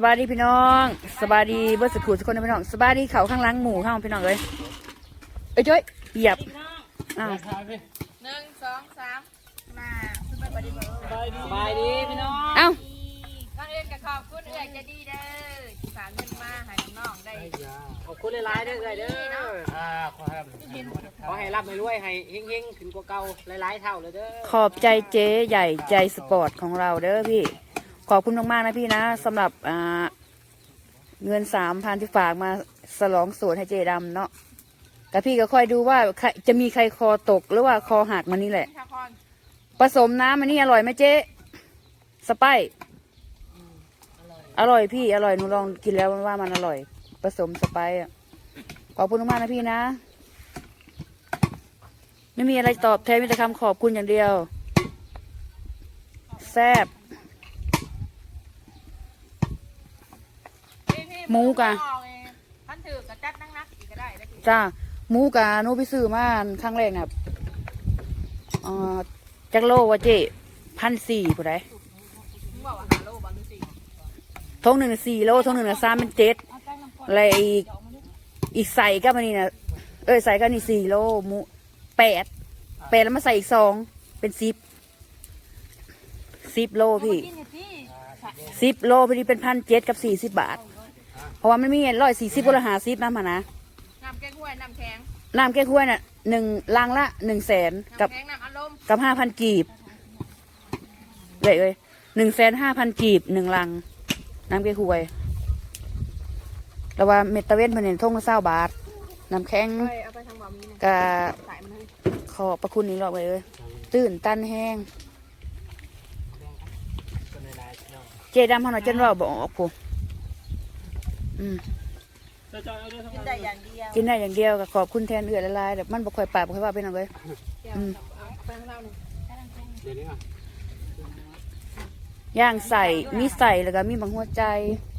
สบายดีพี่น้องสบายดีเบิร์ดสกูทุกคนนะพี่น้องสบายดีเขาข้างหลังหมู่ข้างพี่น้องเลยเอ้ยจ้อยเหยียบอ้าวหนึ่งสองสามมาสบายดีสบายดีพี่น้องเอ้าก่อนอื่นก็ขอบคุณเอื้อยใจะดีเด้อที่ฝากเงินมาให้น้องๆได้ขอบคุณหลายๆเด้อเอ้ยเด้ออ่าขอให้ขอให้รับให้รวยให้เฮงๆขึ้นกว่าเก่าหลายๆเท่าเลยเด้อขอบใจเจ๊ใหญ่ใจสปอร์ตของเราเด้อพี่ ขอบคุณมากๆนะพี่นะสำหรับเงินสามพันที่ฝากมาสลองสวนให้เจดำเนาะแต่พี่ก็ค่อยดูว่าจะมีใครคอตกหรือว่าคอหักมันนี่แหละ ผสมน้ำมันนี่อร่อยไหมเจ๊สไปอร่อยพี่อร่อยหนูลองกินแล้วว่ามันอร่อย ผสมสไปซ์อะขอบคุณมากนะพี่นะ ไม่มีอะไรตอบแทนมีแต่คำขอบคุณอย่างเดียว แซ่บ พี่พี่ หมูกะท่านถือกระจัดนั่งนักอีกก็ได้จ้าหมูกาหนูไปซื้อมาครั้งแรกน่ะอ่อจักโลว่าเจพันสี่ผู้ใดมึงบองดูสิทงหนึ่งสี่โลทงหนึ่งสามเป็นเจ็ดอะไรอีกอีกใส่ก็มานี่นะเอ้ยใส่ก็นี่สี่โลหมูแปดแปดแล้วมาใส่อีกสองเป็นสิบสิบโลพี่สิบโลพอดีเป็นพันเจ็ดกับสี่สิบบาท เพราะว่ามันมีร้อยสี่สิบก็ละหาสิบน้ำมานะน้ำแกงห้วยน้ำแข็งน้ำแก้ขั้วยน่ะหนึ่งลังละหนึ่งแสนกับน้ำแข็งน้ำอารมณ์กับห้าพันกีบเลยเอ้ยหนึ่งแสนห้าพันกีบหนึ่งลัง น้ำแก้ขั้วยแต่ว่าเมตาเวนเพิ่นเห็นท่งละเศร้าบาทน้ำแข็งไปเอาไปทางบ่อมีนะกะใส่มันให้ขอบประคุณนี้หรอกเลยเอ้ยตื่นตันแห้ง เจดำเขาหน่อยจนว่าบอกออกกู อืมกินได้อย่างเดียวกินได้อย่างเดียวก็ขอบคุณแทนเอือละลายแต่มันบ่ค่อยปากบ่ค่อยว่าเป็นเอาเลยอืมเอาไปข้างล่างหนึ่งเดี๋ยวนี้อะย่างใส่มีใส่แล้วก็มีบางหัวใจ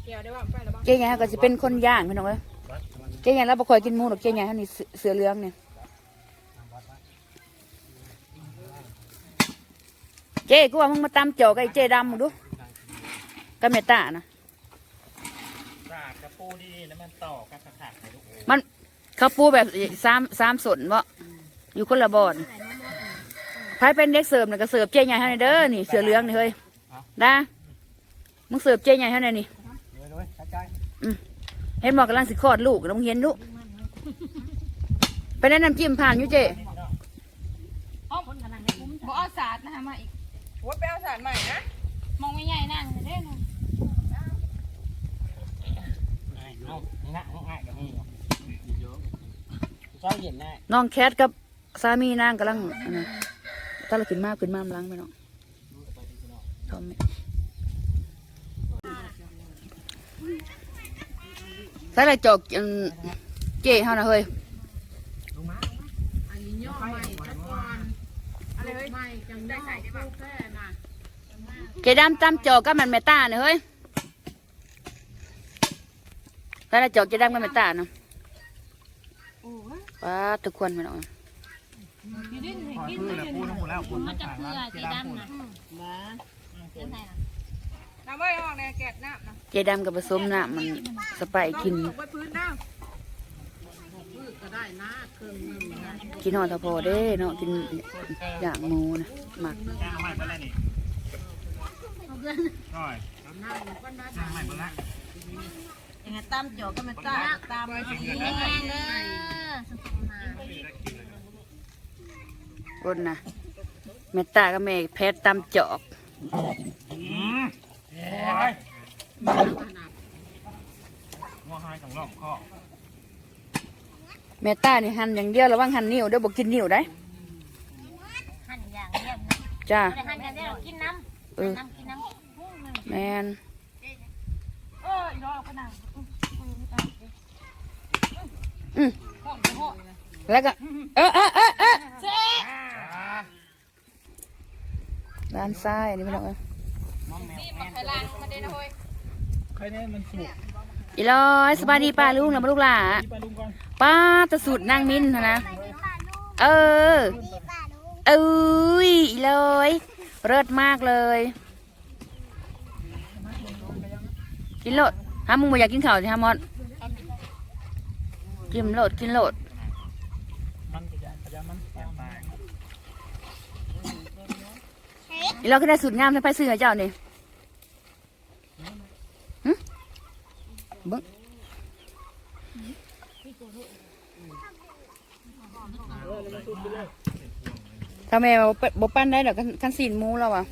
เกี่ยวได้ว่าไปแล้วบ้างเจ๊ใหญ่เขาก็จะเป็นคนย่างพี่น้องเอ้ยเจ๊ใหญ่เราบ่ค่อยกินหมูหรอกเจ๊ใหญ่เขานี่เสือเสือเหลืองเนี่ยเจ๊กูว่ามึงมาตำจอกกับไอ้เจ๊ดำมึงดูกับเมตตานะสากกระ ปูดีๆแล้วมันต่อกันสักหักเลยลูกเอ้ยมันเขาปูแบบสามสามสนบ่อยู่คนละบ่อนใครเป็นเด็กเสิร์ฟน่ะก็เสิร์ฟเจ๊ใหญ่เขานี่เด้อนี่เสือเหลืองนี่เฮ้ยนะมึงเสิร์ฟเจ๊ใหญ่เขานี่นี่ด้วยด้วยชัดใจเห็นบอกกำลังสิคลอดลูกแล้วมึงเห็นลูกไปแนะนำจิ้มผ่านอยู่เจ๊บ่เอาสาดนะฮะมาอีกโอ้ยไปเอาสาดใหม่นะมองไม่ใหญ่นั่งเด้อ เอา นี่นะง่ายๆกับนี่เจ้าเย็นแน่น้องแคทกับสามีนางกำลังอันนั้นถ้าเราขึ้นมากขึ้นมาล้างไปน้องทอมใส่อะไรจอกอันเจ๊เฮานะเฮ้ยอันนี้ย่อใหม่ตะกอนอะไรเฮ้ยใหม่จังได้ใส่ได้ป่ะแค่น่ะเจ๊ดำตำจอกกับมันแม่ตาเนี่ยเฮ้ย ใส่อะไรจอกเจ๊ดำกับแม่ตาเนาะว้าทุกคนไปน้องขอพืชแล้วปูทั้งหมดแล้วปูทั้งทางแล้วเจดำนะน้ำไว้ออกในแกะน้ำนะเจ๊ดำกับผสมน้ำมันสไปซ์กินตกไว้พื้นน้กินหอทพอเด้เนาะกินอย่างหมูนะหมักแกงใหม่เมื่อไรนี่น้อยแกงใหม่เมื่อไรำยั งไงตามจอกก็มันตามตามบนนะแม่ตากับแม่แพทย์ตำจอกอืมโอ้ยงัวหายของรอบข้อแม่ตานี่หั่นอย่างเดียวระวังหั่นนิ้วเด้อบอกกินนิ้วได้หั่นอย่างเดียวนะจ้าแต่หั่นอย่างเดียวกินน้ำเออน้ำกินน้ำแมนเอืมแล้วก็เออเออเออเออด้านซ้ายนี่พี่น้องเอ้ยนี่ปักไข่ลางมาเด้นะเฮ้ยใครเนี่ยมันสุกอีร้อยสบายดีป้าลุงนะมาลูกหล่ะไปลุงก่อนป้าตะสุดนางมินนะนะเออเอ้ยอีร้อยเลิศมากเลยกินโลด ฮะมึงบ่อยากกินข้าวสิฮะมอดกินโหลดกินโหลดนจะจะมันแตกตายอีเราก็ได้สุดงามใช่ไปซื้อให้เจ้านี่หึเบิ้งถ้าแม่บ่ปบ่ปั้นได้ดอกันสีนมูแล้วอะ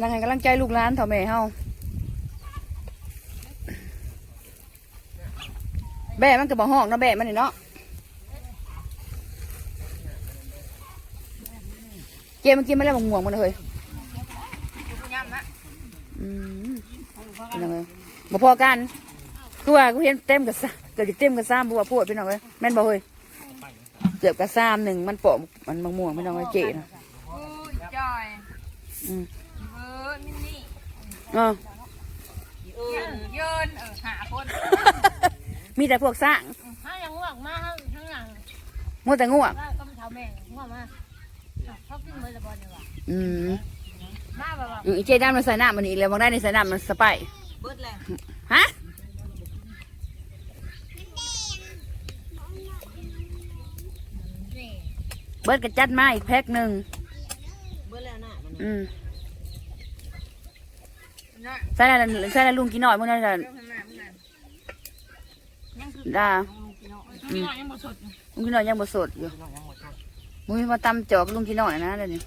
นั่งให้กำลังใจลูกหลานเถ่าแม่เฮาแบะมันก็บ่ห้องเนาะแบะมันนี่เนาะเกมมันกินไม่ได้บางม่วงมันเลยย่ำนะอืมเป็นยังไงมาพอกันคือว่ากูเห็นเต็มกับซ้ำเกิดเต็มกับซ้ำบัวาพูดพี่น้องเอ้ยแม่นบ่เฮ้ยเกือบกับซ้ำหนึ่งมันเปาะมันบางม่วงพี่น้องเอ้ยเจ๋นะโอ้ยจอยอืมเบิร์ดมินนี่ เออเอินเยินเออหาคนมีแต่พวกสร้างถ้ายังง่วงมาข้างหลังมัวแต่ง่วงก็ต้องเท้าแม่ง่วงมาชอบกินเบอร์ละบอลนี่ว่ะอืมมาแบบว่าอืมอีเจด้ามมันใส่น้ำมันอีกแล้วบางได้ในใส่น้ำมันสไปร์เบิร์ดเลยฮะนี่เบิร์ดกระจัดมาอีกแพ็คหนึ่งเบิร์ดแล้วน่ะมันอืมน่ะ ใส่แล้วใส่แล้วลุงกินหน่อยมึงนั่นแหละเรื่องข้างหน้ามันนั่นยังคือด่าพี่น้องยังบ่สดลุงกินหน่อยยังบ่สดอยู่มึงมาตำจอกลุงกินหน่อยนะเดี๋ยวนี้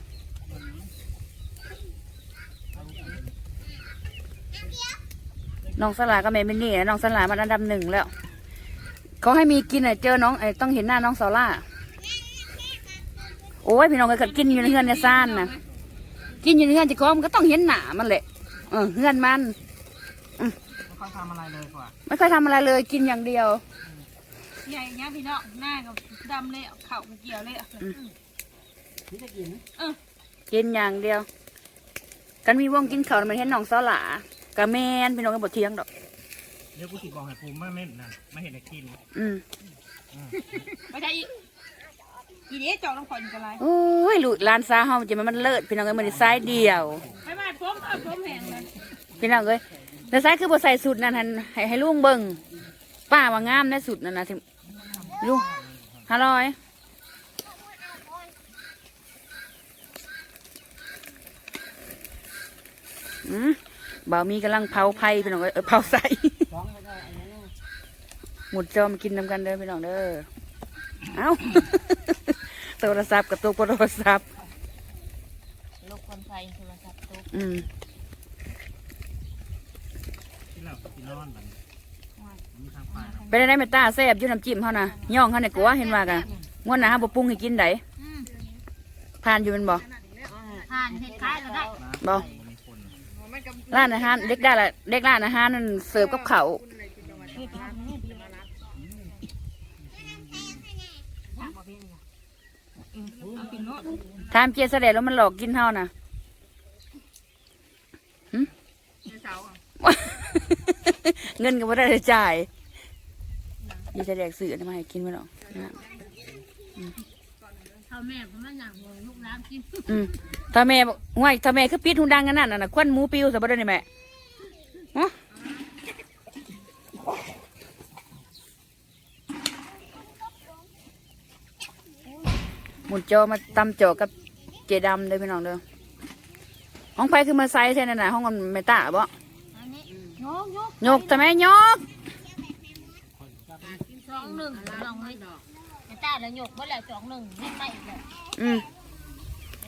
น้องสลาก็แม่เป็นนี่นะน้องสลามันอันดับหนึ่งแล้วเขาให้มีกินอะเจอน้องไอ้ต้องเห็นหน้าน้องซาร่าโอ้ยพี่น้องก็กินอยู่ในเฮือนในซ่านนะกินอยู่ในเฮือนจะก้อมนก็ต้องเห็นหน้ามันแหละเออเฮือนมัน ไม่ค่อยทำอะไรเลยกว่าไม่ค่อยทำอะไรเลยกินอย่างเดียว ใหญ่เนี้ยพี่น้องหน้ากับดำเลยเข่าเกี่ยวเลยนี่จะกินกินอย่างเดียว กันมีวงกินข้าวมันเห็นน้องซาร่ากะแมนพี่น้องก็บเทียงดอก เดี๋ยวกูสิบอกให้ภูมิไม่เม่นนะไม่เห็นไอ้กินอืมไม่ใช่อีกอีนี้จอกน้ำขอนอยู่กันไรโอ้ยลูกหลานสาวเฮาจะมันมันเลิศพี่น้องเอ้ยมันซ้ายเดียวไม่มา พร้อมครับพร้อมแห่งเลยพี่น้องเอ้ยแล้วซ้ายคือบ่ใส่สุดนั่นหั่นให้ให้ลุงเบิ่งป้าว่างามในสุดนั่นน่ะที่ลุงห้าร้อยอืมบ่าวมีกำลังเผาไผ่พี่น้องเอ้ยเออเผาใส่ฟ้องไม่ได้อันนั้นหมุดจอมากินนำกันเด้อพี่น้องเด้อเอ้า โทรศัพท์กับตัวโทรศัพท์ ลูกคนไทยโทรศัพท์ตุ๊ก อืม ที่เรากิ นนอนมันมีทางป่าไปได้ได้เมตตาแซ่บอยู่น้ำจิ้มเขานะย่องเขาในกัวเห็นว่ากันงวดหน้าเขาบ่ปรุงให้กินไดผ่านอยู่แมันบ่ผ่านเห็ดคล้ายก็ได้บ่มีคนร้านอาหารเด็กได้ละเด็กร้านอาหารนั่นเสิร์ฟกับเขาวถามเจสเดแล้วมันหลอกกินเฮานะ เสา เงินก็บ่ได้จ่ายยีจะแดกสื่อมาให้กินไหมหรอกนะเท้าแม่ผมมันหนักเลยลูกน้ำกินอืมถ้าแม่บอกห่วยถ้าแม่คือปิดหูดังกันนั่นน่ะนะควันหมูปิวสบได้นี่แม่ฮะหมุนจอมาตำจอกับเจดำเลยพี่น้องเด้อห้องไฟคือมาไซส์แท่นั่นน่ะห้องมันไม่ตาบ่อันนี้โยกโยกยกแต่แม่ยกสองหนึ่งสองไม่ดอกแต่ตาแล้วโยกเมื่อไหร่สองหนึ่งไม่ไม่อีกเลยอืม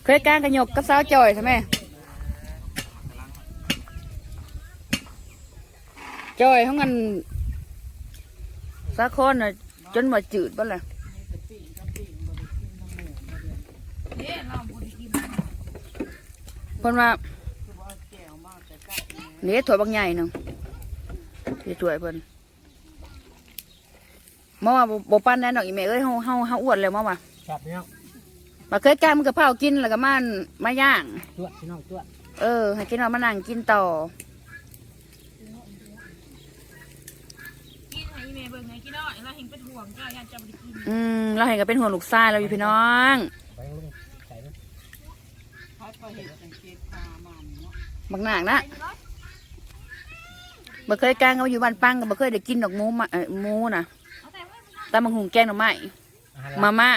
เคยการกันยกกับสาวจอยใช่ไหมจอยห้องกันสักคนน่ะจนหมดจืดบ่เลยเนี่ยเราบุญกินเพิ่นว่าเนี่ยถั่วยบางใหญ่หนึง ที่ถั่วยเพิ่นเมื่อว่าบ่บ่ปั้นแน่นอนอีแม่เอ้ยเฮาเฮาเฮาอ้วนแล้วเมื่อว่าจับพี่น้องมาเคยการมันกับเผาวกินแล้วก็มันมาย่างจวดพี่น้องจวดเออ ให้กินเอามานั่งกินต่อ กินให้แม่เบิ่งไงกินได้เราเห็นเป็นห่วงก็อยากจะไปกินอืม เราเห็นก็เป็นห่วงลูกชายเราอยู่พี่น้อง ไปลงใส่เลยเขาก็เห็นสังเกตบักหนักนะ บ่เคยกางเอาอยู่บ้านปังก็บ่เคยได้กินดอกหมูมาเอ่อหมูนะตำบักหุงแกงหน่อไม้อาหารมารักม่า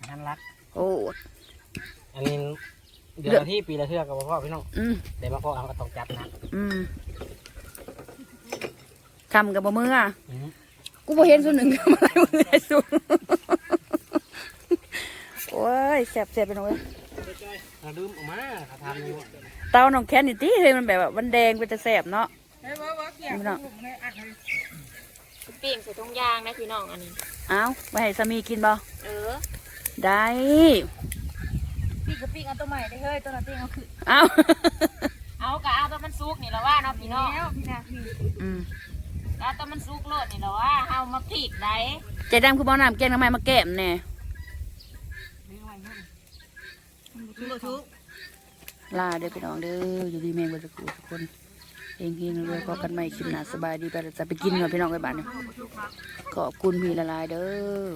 อาหารรัก โอ้อันนี้เดือนละที่ปีละเทื่อกับพ่อพี่น้องอืมแต่มาพ่อเอาก็ต้องจัดนะอืมคำกับบ่มืออืมกูบ่เห็นส่วนหนึ่งทำอะไรมึงไอ้สุดโอ้ยแสบแสบไปหน่อยเราลืมออกมาเขาทำอยู่เตาหนองแคนนี่ตีเลยมันแบบว่ามันแดงเป็นจะแสบเนาะ เฮ้ยว่าว่าเกี่ยวไม่ต้องผมเลยอัดเลยปิ้งใส่ถุงยางนะพี่น้องอันนี้เอ้าไปให้สามีกินบ่เออได้พี่กับพี่เอาตัวใหม่ได้เฮ้ยตัวนั้นพี่เอาคือเอ้าเอากะเอาตัวมันสุกนี่แล้วว่าเนาะพี่น้องแล้วพี่นาพี่อืมเอาตัวมันสุกโลดนี่แล้วว่าเฮามาพริกได้ใจดำคือบ่อน้ำแกงน้ำไม้มาแก้มแน่ทุกทุกลาเด้อพี่น้องเด้ออยู่ดีแมงเบ่สักครู่ทุกคนเฮงเฮงรวยๆพอกันใหม่คลิปหน้าสบายดีไปแล้วจะไปกินกับพี่น้องไว้บ้านนี่ขอบคุณพี่ละลายเด้อ